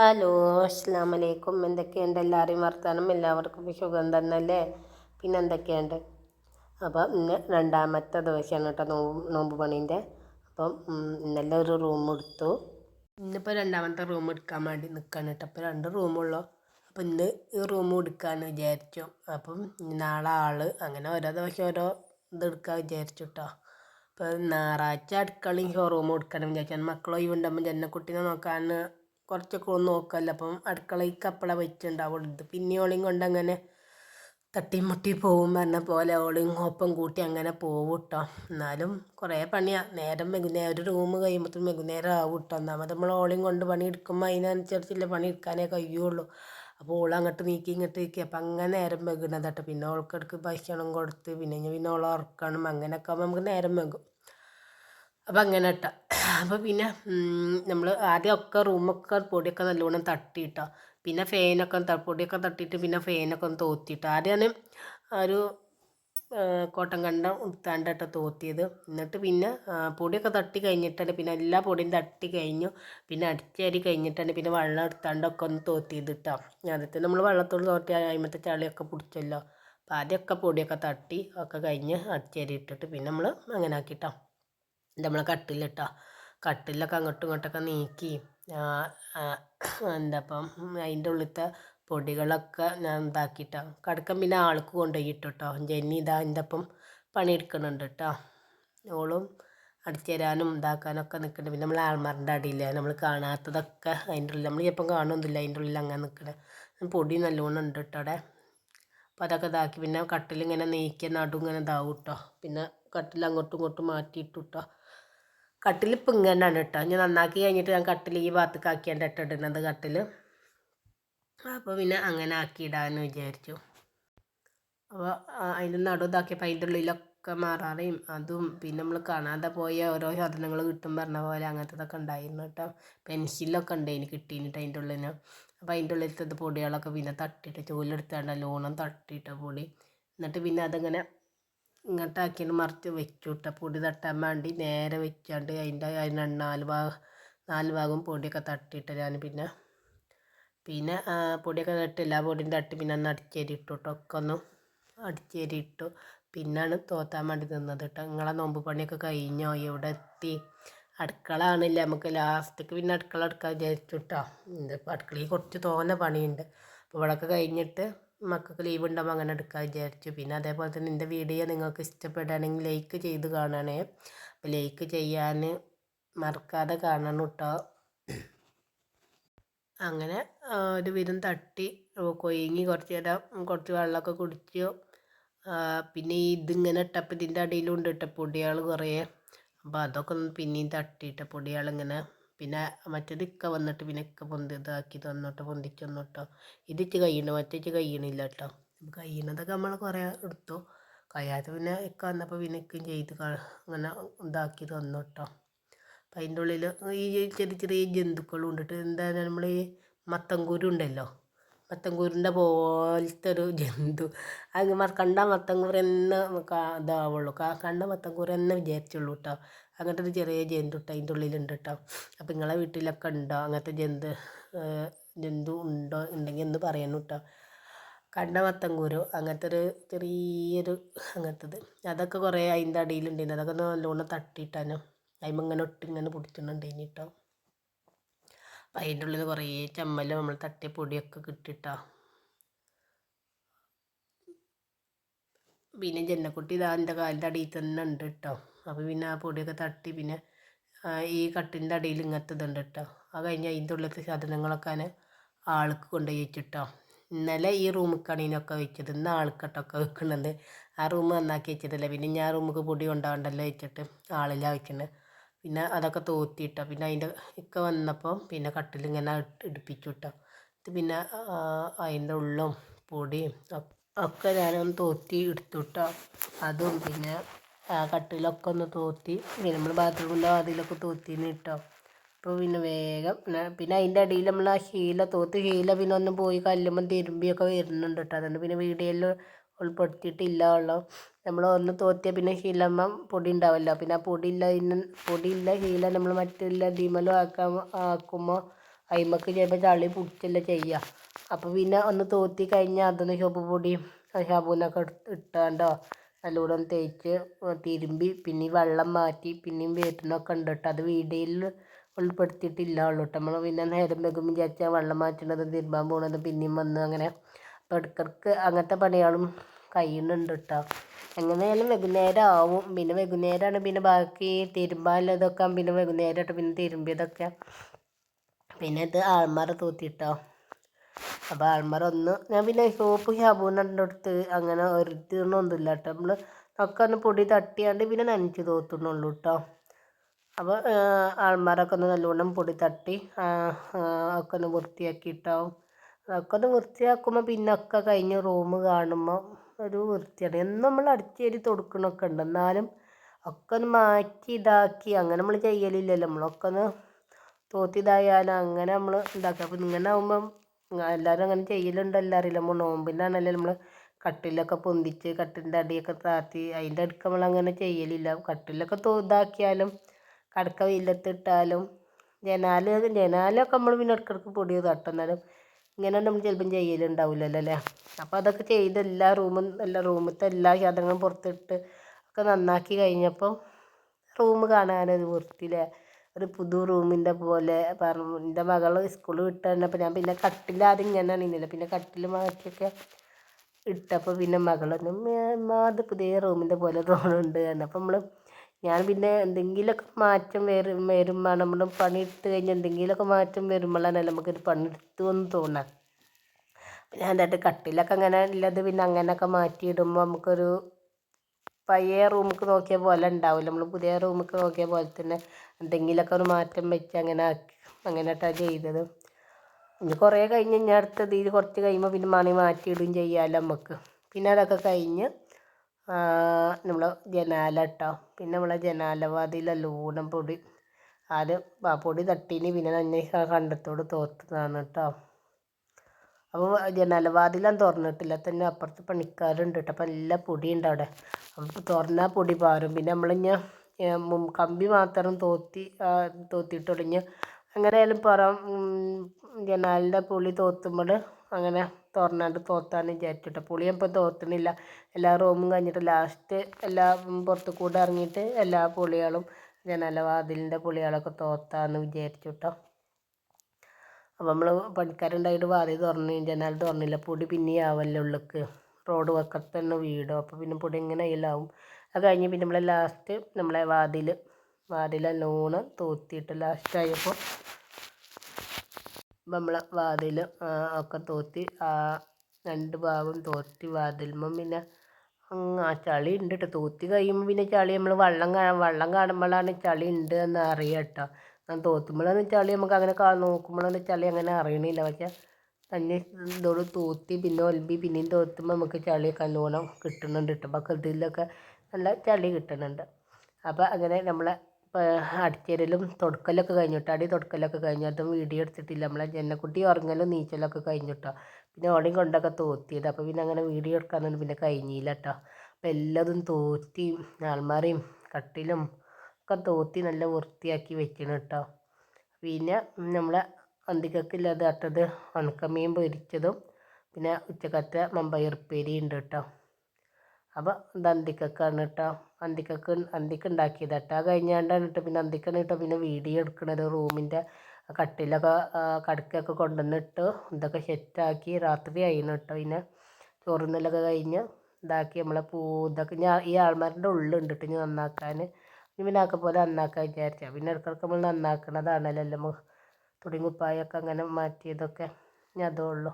Hello അസ്സാം വലൈക്കും എന്തൊക്കെയുണ്ട്? എല്ലാവരെയും വർത്താനം എല്ലാവർക്കും സുഖം തന്നല്ലേ പിന്നെ എന്തൊക്കെയുണ്ട്? അപ്പം ഇന്ന് രണ്ടാമത്തെ ദിവസമാണ് കേട്ടോ നോമ്പ് നോമ്പ് പണീന്റെ. അപ്പം ഇന്നലെ ഒരു റൂം എടുത്തു. ഇന്നിപ്പോൾ രണ്ടാമത്തെ റൂം എടുക്കാൻ വേണ്ടി നിൽക്കുകയാണ് കേട്ടോ. അപ്പോൾ രണ്ട് റൂമുള്ളൂ. അപ്പം ഇന്ന് ഈ റൂം എടുക്കാമെന്ന് വിചാരിച്ചു. അപ്പം നാളെ ആൾ അങ്ങനെ ഓരോ ദിവസം ഓരോ ഇത് എടുക്കാൻ വിചാരിച്ചു കേട്ടോ. അപ്പോൾ ഞായറാഴ്ച അടുക്കളയും ഷോറൂമും എടുക്കണം വിചാരിച്ചാൽ മക്കളോ ഈ ഉണ്ടാകുമ്പോൾ ജന്നക്കുട്ടീനെ നോക്കാൻ കുറച്ചൊക്കെ ഒന്ന് നോക്കല്ല. അപ്പം അടുക്കളയ്ക്ക് അപ്പള വെച്ചിട്ടുണ്ടാവുള്ളത് പിന്നെ ഓളിയും കൊണ്ട് അങ്ങനെ തട്ടി മുട്ടി പോകും പറഞ്ഞ പോലെ ഓളിയും ഒപ്പം കൂട്ടി അങ്ങനെ പോകും കേട്ടോ എന്നാലും കുറേ പണിയാണ് നേരം വൈകുന്നേരം ഒരു റൂം കഴിയുമ്പോഴത്തേക്കും വൈകുന്നേരം ആവും കേട്ടോ ഒന്നാമത് നമ്മൾ ഓളിയും കൊണ്ട് പണി എടുക്കുമ്പോൾ അതിനനുസരിച്ചല്ലേ പണി എടുക്കാനേ കഴിയുള്ളൂ. അപ്പോൾ ഓൾ അങ്ങോട്ട് നീക്കി ഇങ്ങോട്ട് നീക്കി. അപ്പം അങ്ങനെ നേരം വൈകുന്നത് കേട്ടോ പിന്നെ ഓൾക്കിടക്ക് ഭക്ഷണം കൊടുത്ത് പിന്നെ പിന്നെ ഓളെ ഉറക്കണം. അങ്ങനെയൊക്കെ ആകുമ്പോൾ നമുക്ക് നേരം വെക്കും അപ്പം അങ്ങനെ കേട്ടോ അപ്പോൾ പിന്നെ നമ്മൾ ആദ്യമൊക്കെ റൂമൊക്കെ പൊടിയൊക്കെ നല്ലോണം തട്ടിയിട്ടോ പിന്നെ ഫാനൊക്കെ പൊടിയൊക്കെ തട്ടിയിട്ട് പിന്നെ ഫാനൊക്കെ ഒന്ന് തോത്തിയിട്ട് ആദ്യമാണ് ഒരു കോട്ടൻ കണ്ടം ഉടുത്താണ്ടായിട്ട് തോത്തിയത്. എന്നിട്ട് പിന്നെ പൊടിയൊക്കെ തട്ടി കഴിഞ്ഞിട്ടാണ് പിന്നെ എല്ലാ പൊടിയും തട്ടി കഴിഞ്ഞു. പിന്നെ അടിച്ചേരി കഴിഞ്ഞിട്ടാണ് പിന്നെ വെള്ളം എടുത്താണ്ടൊക്കെ ഒന്ന് തോത്തിയത് കേട്ടോ ആദ്യത്തെ നമ്മൾ വെള്ളത്തോട് തോറ്റി അതിമത്തെ ചളിയൊക്കെ പിടിച്ചല്ലോ. അപ്പോൾ ആദ്യമൊക്കെ പൊടിയൊക്കെ തട്ടി ഒക്കെ കഴിഞ്ഞ് അടിച്ചേരി ഇട്ടിട്ട് പിന്നെ നമ്മൾ അങ്ങനെ ആക്കിട്ടോ നമ്മളെ കട്ടിലിട്ടോ. കട്ടിലൊക്കെ അങ്ങോട്ടും ഇങ്ങോട്ടൊക്കെ നീക്കി എന്താപ്പം അതിന്റെ ഉള്ളിലത്തെ പൊടികളൊക്കെ ഞാൻ ഇതാക്കിയിട്ടാണ് കടക്കം പിന്നെ ആൾക്ക് കൊണ്ടുപോയി കേട്ടോ ജെന്നി ഇതാ എന്റെ ഒപ്പം പണിയെടുക്കുന്നുണ്ട് കേട്ടോ ഓളും അടിച്ചു തരാനും ഇതാക്കാനൊക്കെ നിൽക്കുന്നുണ്ട് പിന്നെ നമ്മൾ ആൾമാറിന്റെ അടിയില്ല നമ്മൾ കാണാത്തതൊക്കെ അതിന്റെ ഉള്ളിൽ നമ്മൾ ചിലപ്പം കാണുന്നില്ല അതിന്റെ ഉള്ളിൽ അങ്ങനെ നിൽക്കണേ പൊടി നല്ലോണം ഉണ്ട് കേട്ടോ അവിടെ. അപ്പം അതൊക്കെ ഇതാക്കി. പിന്നെ കട്ടിലിങ്ങനെ നീക്കിയ നടു ഇങ്ങനെ ഇതാവും കേട്ടോ പിന്നെ കട്ടിൽ അങ്ങോട്ടും ഇങ്ങോട്ടും മാറ്റിയിട്ടു കേട്ടോ കട്ടിൽ പിങ്ങന്നാണ് കേട്ടോ ഞാൻ നന്നാക്കി കഴിഞ്ഞിട്ട് ഞാൻ കട്ടിൽ ഈ ഭാഗത്തേക്ക് ഇട്ട് ഇട്ടിടുന്നത് കട്ടിൽ അപ്പോൾ പിന്നെ അങ്ങനെ ആക്കിയിടാമെന്ന് വിചാരിച്ചു. അപ്പോൾ അതിന്റെ നടു ഇതാക്കിയപ്പോൾ അതിന്റെ ഉള്ളിലൊക്കെ മാറാറേയും അതും പിന്നെ നമ്മൾ കാണാതെ പോയ ഓരോ സാധനങ്ങൾ കിട്ടും പറഞ്ഞ പോലെ അങ്ങനത്തതൊക്കെ ഉണ്ടായിരുന്നു കേട്ടോ പെൻസിലൊക്കെ ഉണ്ട് എനിക്ക് കിട്ടിയിട്ട് അതിന്റെ ഉള്ളിന് അപ്പോൾ അതിന്റെ ഉള്ളിലത്തെ പൊടികളൊക്കെ പിന്നെ തട്ടിയിട്ട് ചൂലെടുത്താണ്ട് ലോണം തട്ടിയിട്ട പൊടി. എന്നിട്ട് പിന്നെ അതങ്ങനെ ഇങ്ങോട്ടാക്കിയിട്ട് മറിച്ച് വെച്ചു ഇട്ട പൊടി തട്ടാൻ വേണ്ടി നേരെ വെച്ചാണ്ട് അതിന്റെ അതിന് നാല് ഭാഗം നാല് ഭാഗവും പൊടിയൊക്കെ തട്ടിയിട്ട് ഞാൻ പിന്നെ പിന്നെ പൊടിയൊക്കെ തട്ടി എല്ലാ പൊടിയും തട്ടി പിന്നെ ഒന്ന് അടിച്ചേരി ഇട്ടു കേട്ടോ ഒക്കെ ഒന്ന് അടിച്ചേരി ഇട്ടു പിന്നാണ് തോത്താൻ വേണ്ടി നിന്നത് കേട്ടോ നിങ്ങളെ നോമ്പ് പണിയൊക്കെ കഴിഞ്ഞോ? എവിടെ എത്തി? അടുക്കള ആണില്ല നമുക്ക് ലാസ്റ്റക്ക് പിന്നെ അടുക്കള എടുക്കാൻ വിചാരിച്ചു കേട്ടോ ഇതിപ്പോൾ അടുക്കളയിൽ കുറച്ച് തോന്ന പണിയുണ്ട്. അപ്പോൾ ഇവിടെയൊക്കെ കഴിഞ്ഞിട്ട് മക്കൾക്ക് ലീവ് ഉണ്ടാകുമ്പോൾ അങ്ങനെ എടുക്കാൻ വിചാരിച്ചു. പിന്നെ അതേപോലെ തന്നെ എന്റെ വീഡിയോ നിങ്ങൾക്ക് ഇഷ്ടപ്പെടുകയാണെങ്കിൽ ലൈക്ക് ചെയ്ത് കാണണേ. അപ്പോൾ ലൈക്ക് ചെയ്യാൻ മറക്കാതെ കാണണം കേട്ടോ അങ്ങനെ ഒരു വിധം തട്ടി കൊയ്ങ്ങി കുറച്ച് നേരം കുറച്ച് വെള്ളമൊക്കെ കുടിച്ചു. പിന്നെ ഇതിങ്ങനെ ഇട്ടപ്പോൾ ഇതിന്റെ അടിയിലുണ്ട് ഇട്ട പൊടിയാൾ കുറേ. അപ്പോൾ അതൊക്കെ ഒന്ന് പിന്നെയും തട്ടിയിട്ട പൊടികളിങ്ങനെ പിന്നെ മറ്റേത് ഇക്ക വന്നിട്ട് പിന്നെ ഇക്ക പൊന്തി ഇതാക്കി തന്നോട്ടോ പൊന്തിച്ച് തന്നോട്ടോ. ഇതിച്ച് കഴിയണം മറ്റേച്ച് കഴിയണില്ല കേട്ടോ കഴിയണതൊക്കെ നമ്മൾ കുറേ എടുത്തു. കഴിയാത്ത പിന്നെ ഇക്ക വന്നപ്പോൾ പിന്നെ ഇക്കും ചെയ്ത് അങ്ങനെ ഇതാക്കി തന്നോട്ടോ. അപ്പം അതിന്റെ ഉള്ളിൽ ഈ ചെറിയ ചെറിയ ജന്തുക്കളും ഉണ്ടിട്ട് എന്താ നമ്മൾ ഈ മത്തങ്കൂരു ഉണ്ടല്ലോ മത്തങ്കൂരിന്റെ പോലത്തെ ഒരു ജന്തു. അത് കണ്ട മത്തങ്കൂർ എന്ന് ഇതാവുള്ളൂ. കണ്ട മത്തങ്കൂർ എന്നെ വിചാരിച്ചുള്ളൂ കേട്ടോ അങ്ങനത്തെ ഒരു ചെറിയ ജന്തു കേട്ടോ അതിന്റെ ഉള്ളിലുണ്ട് കേട്ടോ അപ്പം നിങ്ങളെ വീട്ടിലൊക്കെ ഉണ്ടോ? അങ്ങനത്തെ ജന്തു ജന്തു ഉണ്ടോ? ഉണ്ടെങ്കിൽ ഒന്ന് പറയണം കേട്ടോ കണ്ട മത്തങ്കൂരു? അങ്ങനത്തെ ഒരു ചെറിയൊരു അങ്ങനത്തത്. അതൊക്കെ കുറേ അതിന്റെ അടിയിലുണ്ടായിരുന്നു അതൊക്കെ ഒന്ന് നല്ലോണം തട്ടിയിട്ടാനോ അതിമ്മ ഇങ്ങനെ ഒട്ടി ഇങ്ങനെ കേട്ടോ അപ്പം അതിന്റെ ഉള്ളിൽ കുറേ ചമ്മൽ നമ്മൾ തട്ടിയ പൊടിയൊക്കെ കിട്ടിട്ടോ. പിന്നെ ജന്നക്കുട്ടി ഇതാ എന്റെ കാലിന്റെ അടിയിൽ തന്നെ ഉണ്ട് കേട്ടോ അപ്പോൾ പിന്നെ ആ പൊടിയൊക്കെ തട്ടി പിന്നെ ഈ കട്ടിലിന്റെ അടിയിൽ ഇങ്ങനത്തെ ഇതുണ്ട് കേട്ടോ അത് കഴിഞ്ഞ് അതിന്റെ ഉള്ളിലത്തെ സാധനങ്ങളൊക്കെ ഞാൻ ആൾക്ക് കൊണ്ടുപോയി വെച്ചിട്ടോ ഇന്നലെ ഈ റൂമിക്കാണ് ഇതിനൊക്കെ വെച്ചത് ഇന്ന് ആൾക്കട്ടൊക്കെ വെക്കുന്നത് ആ റൂം നന്നാക്കി വെച്ചതല്ലേ പിന്നെ ഞാൻ റൂമിക്ക് പൊടി കൊണ്ടാവണ്ടല്ലോ വെച്ചിട്ട് ആളില്ല വെക്കുന്നത് പിന്നെ അതൊക്കെ തോത്തിയിട്ടോ പിന്നെ അതിന്റെ ഒക്കെ വന്നപ്പോൾ പിന്നെ കട്ടിലിങ്ങനെ ഇടിപ്പിച്ചു കേട്ടോ ഇത് പിന്നെ അതിന്റെ ഉള്ളും പൊടിയും ഒക്കെ ഞാനൊന്ന് തോത്തി എടുത്തു കേട്ടോ അതും പിന്നെ ആ കട്ടിലൊക്കെ ഒന്ന് തോത്തി പിന്നെ നമ്മൾ ബാത്റൂമിന്റെ വാതിലൊക്കെ തോത്തിന്ന് കേട്ടോ അപ്പോൾ പിന്നെ വേഗം പിന്നെ അതിന്റെ അടിയിൽ നമ്മൾ ആ ശീല തോത്ത് ശീല പിന്നെ ഒന്ന് പോയി കല്ലുമ്പം തിരുമ്പിയൊക്കെ വരുന്നുണ്ട് കേട്ടോ അതുകൊണ്ട് പിന്നെ വീഡിയോയിൽ ഉൾപ്പെടുത്തിയിട്ടില്ല ഉള്ളു. നമ്മൾ ഒന്ന് തോത്തിയാൽ പിന്നെ ശീലമ്മ പൊടി ഉണ്ടാവല്ലോ. പിന്നെ ആ പൊടിയില്ല പൊടിയില്ല ശീല നമ്മൾ മറ്റുള്ള ഡിമലും ആക്കാൻ ആക്കുമ്പോൾ അയിമക്ക് ചിലപ്പോൾ ചളി പിടിച്ചല്ലേ ചെയ്യുക അപ്പോൾ പിന്നെ ഒന്ന് തോത്തി കഴിഞ്ഞാൽ അതൊന്ന് ഷോപ്പ് പൊടിയും ഷാബൂനൊക്കെ ഇട്ടാണ്ടോ. നല്ലോണം തേച്ച് തിരുമ്പി പിന്നെ വെള്ളം മാറ്റി പിന്നെയും വരുന്നൊക്കെ ഉണ്ട് കേട്ടോ അത് വീഡിയോയിൽ ഉൾപ്പെടുത്തിയിട്ടില്ല ഉള്ളൂ കേട്ടോ നമ്മൾ പിന്നെ നേരം വെക്കുമ്പോൾ വിചാരിച്ചാൽ വെള്ളം മാറ്റണത് തിരുമ്പാൻ പോകണത് പിന്നെയും വന്ന് അങ്ങനെ അപ്പോൾ ഇടയ്ക്കിടയ്ക്ക് അങ്ങനത്തെ പണികളും കഴിയുന്നുണ്ട് കേട്ടോ എങ്ങനെയായാലും വൈകുന്നേരം ആവും പിന്നെ വൈകുന്നേരമാണ് പിന്നെ ബാക്കി തിരുമ്പാനുള്ളതൊക്കെ പിന്നെ വൈകുന്നേരമായിട്ട് പിന്നെ തിരുമ്പിയതൊക്കെ. പിന്നെ ഇത് ആൾമാറ തൂത്തിട്ടോ. അപ്പോൾ ആൾമാർ ഒന്ന് ഞാൻ പിന്നെ സോപ്പ് സാബൂനെല്ലാം എടുത്ത് അങ്ങനെ ഒരുത്തിനൊന്നുമില്ല കേട്ടോ നമ്മൾ ഒക്കെ ഒന്ന് പൊടി തട്ടിയാണ്ട് പിന്നെ നനച്ച് തോത്തുന്നുള്ളൂ കേട്ടോ അപ്പോൾ ആൾമാരൊക്കെ ഒന്ന് നല്ലോണം പൊടി തട്ടി ഒക്കെ ഒന്ന് വൃത്തിയാക്കിയിട്ടാവും അതൊക്കെ ഒന്ന് വൃത്തിയാക്കുമ്പോൾ പിന്നെ ഒക്കെ കഴിഞ്ഞ് റൂം കാണുമ്പോൾ ഒരു വൃത്തിയാണ്. എന്നും നമ്മൾ അടിച്ചേരി തൊടുക്കണൊക്കെ ഉണ്ട്. എന്നാലും ഒക്കെ ഒന്ന് മാറ്റി ഇതാക്കി അങ്ങനെ നമ്മൾ ചെയ്യലില്ലല്ലോ. നമ്മളൊക്കെ ഒന്ന് തോത്തിതായാലും അങ്ങനെ നമ്മൾ ഉണ്ടാക്കുക അപ്പം ഇങ്ങനെ ആകുമ്പം എല്ലാവരും അങ്ങനെ ചെയ്യലുണ്ടല്ലോ. അറിയില്ല. നമ്മൾ നോമ്പിനാണല്ലോ നമ്മൾ കട്ടിലൊക്കെ പൊന്തിച്ച് കട്ടിലിന്റെ അടിയൊക്കെ താത്തി അതിന്റെ അടുക്ക് നമ്മൾ അങ്ങനെ ചെയ്യലില്ല. കട്ടിലൊക്കെ ഇതാക്കിയാലും കടക്ക വെയിലത്തിട്ടാലും ജനാല് ജനാലൊക്കെ നമ്മൾ പിന്നെ ഇടയ്ക്കിടയ്ക്ക് പൊടി തട്ടുന്നാലും ഇങ്ങനെ നമ്മൾ ചിലപ്പം ചെയ്യലുണ്ടാവില്ലല്ലോ അല്ലേ? അപ്പോൾ അതൊക്കെ ചെയ്ത് എല്ലാ റൂമും എല്ലാ റൂമത്തെ എല്ലാ സാധനങ്ങളും പുറത്തിട്ട് ഒക്കെ നന്നാക്കി കഴിഞ്ഞപ്പോൾ റൂം കാണാനൊരു വൃത്തിയില്ലേ? ഒരു പുതു റൂമിന്റെ പോലെ പറഞ്ഞു. എന്റെ മകൾ സ്കൂൾ വിട്ട് വന്നപ്പോൾ ഞാൻ പിന്നെ കട്ടിൽ ആദ്യം ഇങ്ങനെ നിന്നില്ല പിന്നെ കട്ടിൽ മാറ്റിയൊക്കെ ഇട്ടപ്പോൾ പിന്നെ മകളൊന്നും അത് പുതിയ റൂമിന്റെ പോലെ തോന്നുന്നുണ്ട് എന്നപ്പോൾ നമ്മൾ ഞാൻ പിന്നെ എന്തെങ്കിലുമൊക്കെ മാറ്റം വരും വരുമ്പോൾ നമ്മൾ പണിയെടുത്ത് കഴിഞ്ഞ് എന്തെങ്കിലുമൊക്കെ മാറ്റം വരുമ്പോഴാണല്ലോ നമുക്കൊരു പണിയെടുത്തു എന്ന് തോന്നുക. ഞാൻ എന്നിട്ട് കട്ടിലൊക്കെ അങ്ങനെ ഉള്ളത് പിന്നെ അങ്ങനെയൊക്കെ മാറ്റിയിടുമ്പോൾ നമുക്കൊരു പഴയ റൂമിക്ക് നോക്കിയ പോലെ ഉണ്ടാവില്ല. നമ്മൾ പുതിയ റൂമിക്ക് നോക്കിയ പോലെ തന്നെ എന്തെങ്കിലുമൊക്കെ ഒരു മാറ്റം വെച്ച് അങ്ങനെ ആക്കി അങ്ങനെയായിട്ടാണ് ചെയ്തത്. ഇനി കുറേ കഴിഞ്ഞ് ഇനി അടുത്തത് ഇത് കുറച്ച് കഴിയുമ്പോൾ പിന്നെ മണി മാറ്റിയിടും ചെയ്യാമല്ലോ നമുക്ക് പിന്നെ അതൊക്കെ കഴിഞ്ഞ് നമ്മൾ ജനാല ഇട്ടോ. പിന്നെ നമ്മളെ ഊണം പൊടി ആദ്യം പൊടി തട്ടീന് പിന്നെ നന്നെ കണ്ടത്തോട് തോർത്തതാണ് കേട്ടോ അപ്പോൾ ജനാല വാതിലൊന്നും തുറന്നിട്ടില്ല. തന്നെ അപ്പുറത്ത് പണിക്കാരുണ്ട് കേട്ടോ അപ്പം നല്ല പൊടിയുണ്ട് അവിടെ. അപ്പോൾ തുറന്നാൽ പൊടി പാറും പിന്നെ നമ്മളിഞ്ഞ കമ്പി മാത്രം തോത്തി തോത്തിയിട്ട് അങ്ങനെ എങ്ങനെയായാലും പുറം ജനാലിന്റെ പുളി തോത്തുമ്പോൾ അങ്ങനെ തുറന്നാണ്ട് തോത്താന്ന് വിചാരിച്ചിട്ട്. പുളി ഇപ്പോൾ തോത്തണില്ല. എല്ലാ റൂമും കഴിഞ്ഞിട്ട് ലാസ്റ്റ് എല്ലാ പുറത്ത് കൂടെ ഇറങ്ങിയിട്ട് എല്ലാ പുളികളും ജനാല വാതിലിന്റെ പുളികളൊക്കെ തോത്താന്ന് വിചാരിച്ചു കേട്ടോ അപ്പോൾ നമ്മൾ പണിക്കാരുണ്ടായിട്ട് വാതിൽ തുറന്ന് ജനാൽ തുറന്നില്ല. പൊടി പിന്നെയും ആവല്ലോ ഉള്ളിക്ക്. റോഡ് വക്കത്ത് തന്നെ വീടും. അപ്പോൾ പിന്നെ പൊടി ഇങ്ങനെ അതിലാവും അത് കഴിഞ്ഞ് പിന്നെ നമ്മളെ ലാസ്റ്റ് നമ്മളെ വാതിൽ നല്ലോണം തൂത്തിയിട്ട് ലാസ്റ്റ് ആയപ്പോൾ നമ്മളെ വാതിൽ ഒക്കെ തൂത്തി ആ രണ്ട് ഭാഗം തൂത്തി വാതിൽമ പിന്നെ ആ ചളി ഉണ്ട് കേട്ടോ തൂത്തി കഴിയുമ്പോൾ പിന്നെ ചളി നമ്മൾ വെള്ളം വെള്ളം കാണുമ്പോഴാണ് ചളി ഉണ്ട് എന്ന് അറിയാം കേട്ടോ തോത്തുമ്പോഴാണ് ചളി നമുക്ക് അങ്ങനെ നോക്കുമ്പോഴാണ് ചളി അങ്ങനെ അറിയണില്ല. പക്ഷേ തന്നെ ഇതോട് തൂത്തി പിന്നെ ഒലമ്പി പിന്നെയും തോത്തുമ്പോൾ നമുക്ക് ചളിയൊക്കെ നല്ലോണം കിട്ടുന്നുണ്ട് കേട്ടോ ബക്കറ്റിലൊക്കെ നല്ല ചളി കിട്ടുന്നുണ്ട്. അപ്പോൾ അങ്ങനെ നമ്മളെ അടിച്ചേരലും തുടക്കലൊക്കെ കഴിഞ്ഞിട്ട് അടി തുടക്കലൊക്കെ കഴിഞ്ഞു. അതും വീഡിയോ എടുത്തിട്ടില്ല. നമ്മളെ ജനക്കുട്ടി ഉറങ്ങലും നീച്ചലൊക്കെ കഴിഞ്ഞിട്ടോ പിന്നെ ഓടയും കൊണ്ടൊക്കെ തോത്തിയത്. അപ്പോൾ പിന്നെ അങ്ങനെ വീഡിയോ എടുക്കാനൊന്നും പിന്നെ കഴിഞ്ഞില്ല കേട്ടോ അപ്പോൾ എല്ലാതും തോത്തി ആൾമാറിയും കട്ടിലും ഒക്കെ തോത്തി നല്ല വൃത്തിയാക്കി വെക്കണം കേട്ടോ പിന്നെ നമ്മളെ അന്തിക്കക്കില്ലാതെ അട്ടത് ഉണക്കമീൻ പൊരിച്ചതും പിന്നെ ഉച്ചക്കത്തെ മമ്പയർ ഉപ്പേരി ഉണ്ട് കേട്ടോ. അപ്പോൾ ഇത് അന്തിക്കക്കാണ് കേട്ടോ. അന്തിക്കക്ക് അന്തിക്ക് ഉണ്ടാക്കിയത് കേട്ടോ. അത് കഴിഞ്ഞാണ്ടാണ് കേട്ടോ പിന്നെ അന്തിക്കാണ് കേട്ടോ പിന്നെ വീഡിയോ എടുക്കണത്. റൂമിന്റെ കട്ടിലൊക്കെ കടക്കൊക്കെ കൊണ്ടുവന്നിട്ട് ഇതൊക്കെ സെറ്റാക്കി രാത്രി ആയിരുന്നു കേട്ടോ. പിന്നെ ചോറുന്നലൊക്കെ കഴിഞ്ഞ് ഇതാക്കി നമ്മളെ പൂ ഇതൊക്കെ ഞാൻ ഈ ആൾമാരുടെ ഉള്ളുണ്ട് കേട്ടോ ഇനി നന്നാക്കാൻ. പിന്നെ ആക്ക പോലെ നന്നാക്കാൻ വിചാരിച്ചാൽ പിന്നെ ഇടയ്ക്കിടയ്ക്ക് നമ്മൾ നന്നാക്കണതാണല്ലോ. എല്ലാം തുണി കുപ്പായൊക്കെ അങ്ങനെ മാറ്റിയതൊക്കെ ഇനി അതേ ഉള്ളൂ